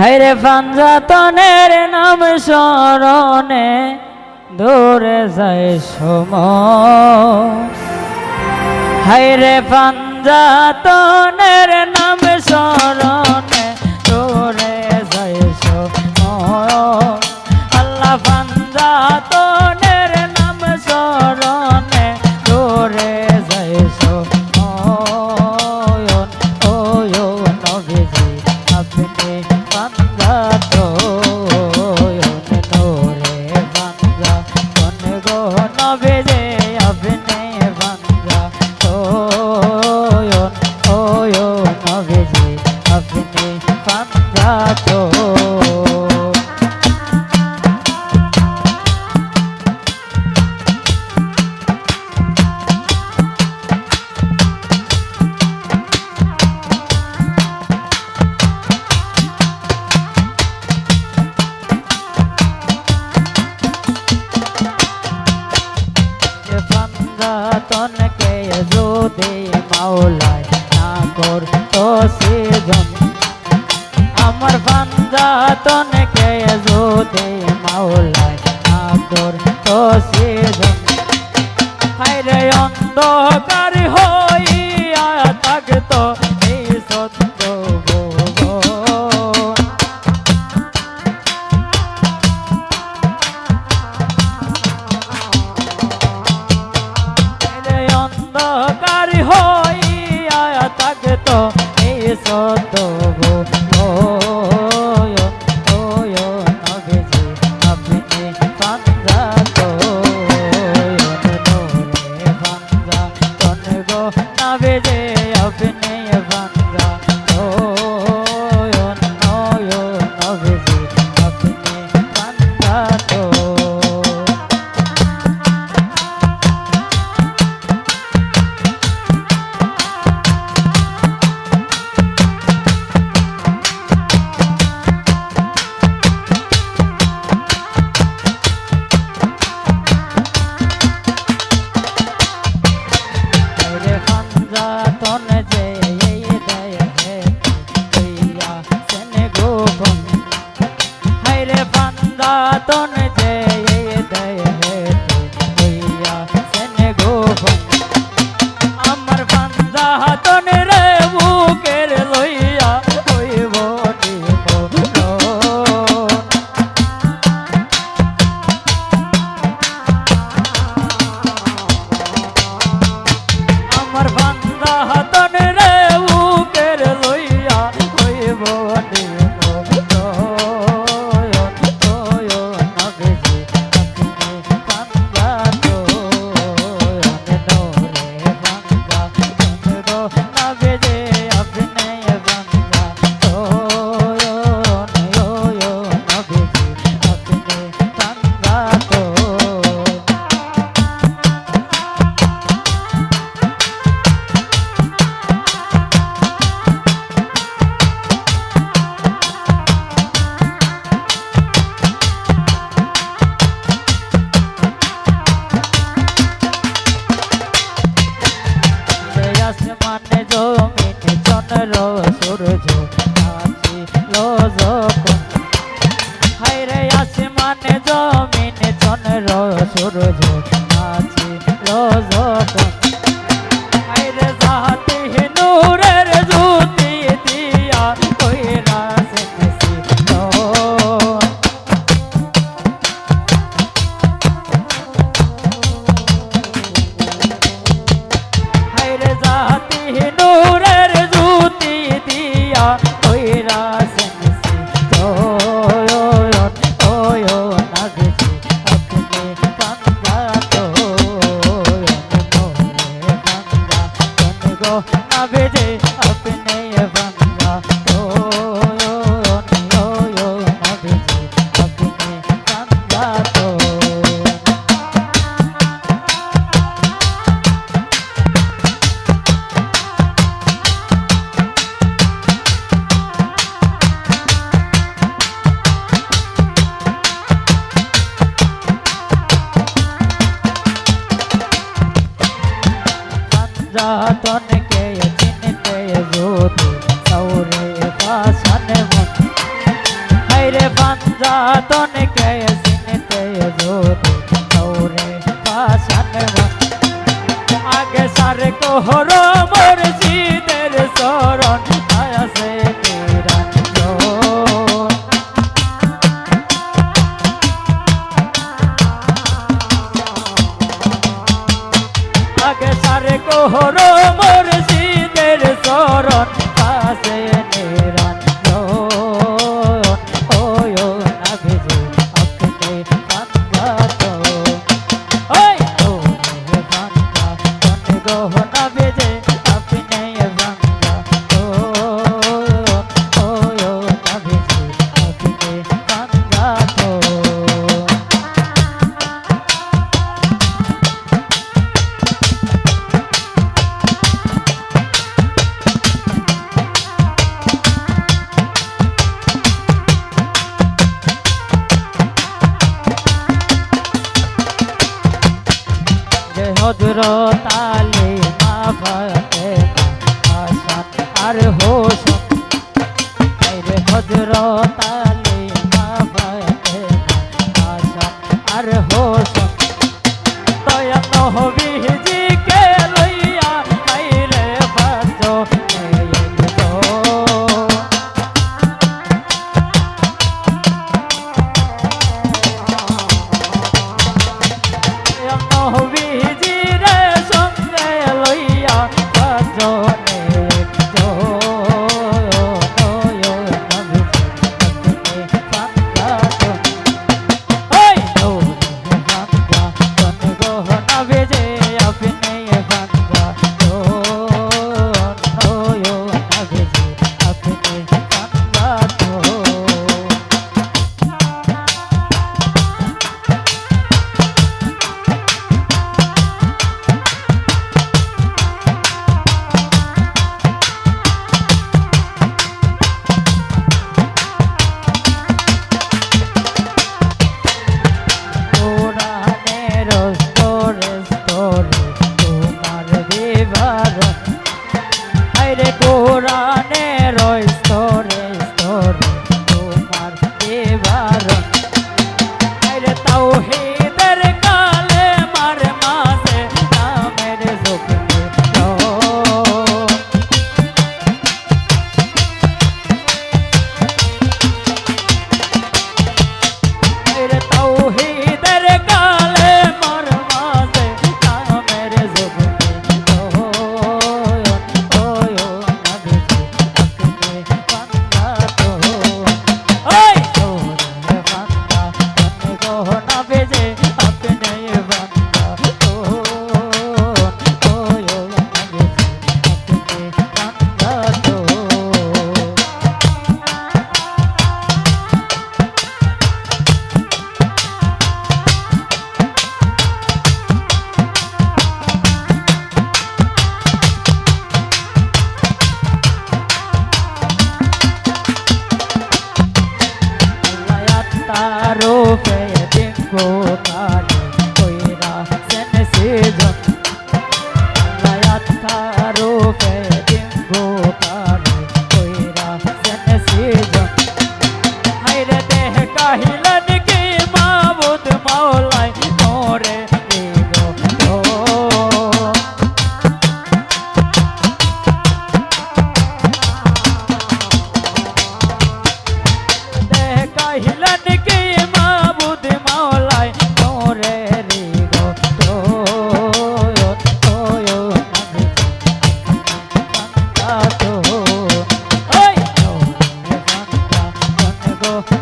হাইরে পাঞ্জাতনের নাম স্মরণে দূরে যায় সম হাইরে পাঞ্জাতনের নাম স্মরণে করতো সেজন। হাইরে অন্ধকার হইয়া থাকতো এই সত্য অন্ধকার হইয়া থাকতো এই সত্য तन कैसे ते जो तोरे पासन आगे सारे को हरो मोर जी तेरे सोरण आया से तेरा आगे सारे को हरो कोहना बेजे अपने रंगा ओ ओ ओ ना बेजे अपने रंगा तो হজরত Oh.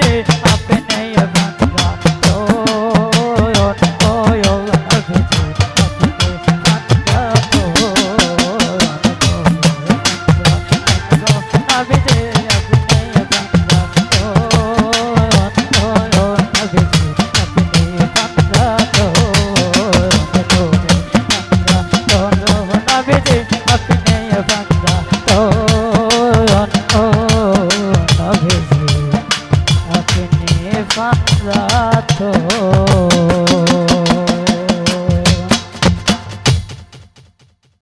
calle.